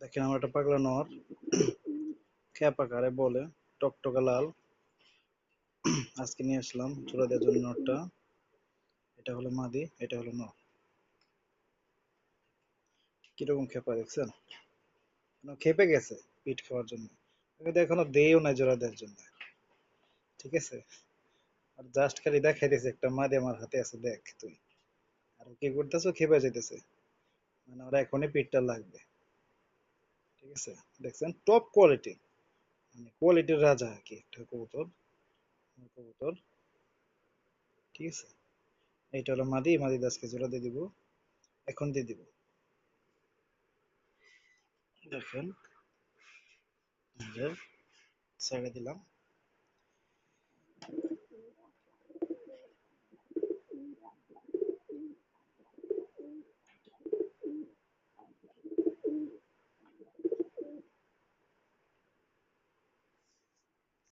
দেখেন, আমার একটা পাগলা নর, খ্যাপা কারে বলে, টকটকা লাল। আজকে নিয়ে আসলাম চূড়া দেওয়ার জন্য নটটা এটা হলো মাদি, এটা হলো নর। কীরকম খেপা দেখছেন? খেপে গেছে পিঠ খাওয়ার জন্য। এখনও দেও না জোড়া দেওয়ার জন্য। ঠিক আছে? আর জাস্ট খালি দেখাই দিয়েছে একটা মাদি আমার হাতে আছে, দেখ তুই। আর কি করতেছো? খেপে যেতেছে মানে ওরা এখনই পিঠটা লাগবে। ঠিক আছে? দেখছেন? টপ কোয়ালিটি মানে কোয়ালিটির রাজা আর কি একটা কবুতর। কবুতর। ঠিক আছে? এইটা হলো মাদি। মাদি আজকে জোড়া দিয়ে দিব। এখন দিয়ে দিব। দেখেন। ছেড়ে দিলাম।